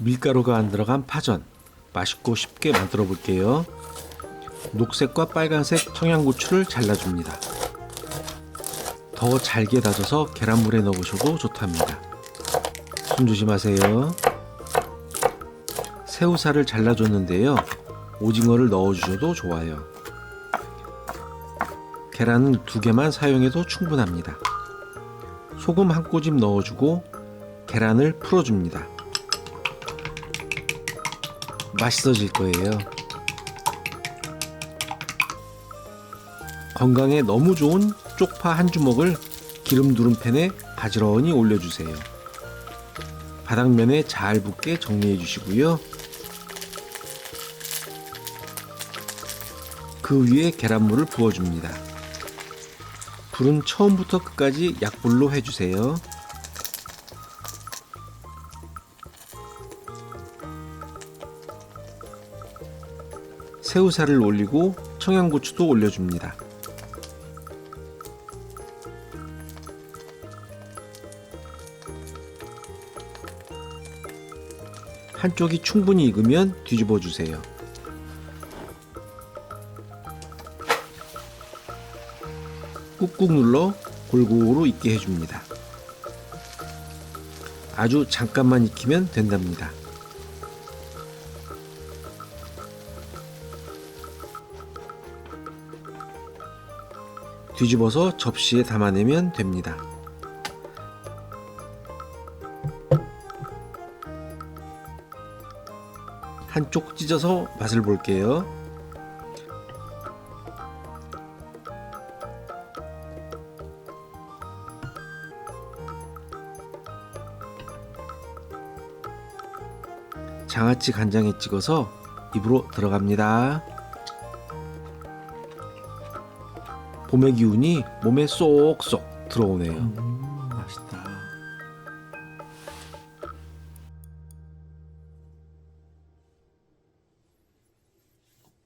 밀가루가 안 들어간 파전 맛있고 쉽게 만들어 볼게요. 녹색과 빨간색 청양고추를 잘라줍니다. 더 잘게 다져서 계란물에 넣으셔도 좋답니다. 손 조심하세요. 새우살을 잘라줬는데요. 오징어를 넣어주셔도 좋아요. 계란은 두 개만 사용해도 충분합니다. 소금 한 꼬집 넣어주고 계란을 풀어줍니다. 맛있어질 거예요. 건강에 너무 좋은 쪽파 한 주먹을 기름 두른 팬에 가지런히 올려주세요. 바닥면에 잘 붙게 정리해 주시고요. 그 위에 계란물을 부어줍니다. 불은 처음부터 끝까지 약불로 해주세요. 새우살을 올리고 청양고추도 올려줍니다. 한쪽이 충분히 익으면 뒤집어 주세요. 꾹꾹 눌러 골고루 익게 해줍니다. 아주 잠깐만 익히면 된답니다. 뒤집어서 접시에 담아내면 됩니다. 한쪽 찢어서 맛을 볼게요. 장아찌 간장에 찍어서 입으로 들어갑니다. 봄의 기운이 몸에 쏙쏙 들어오네요. 음, 맛있다.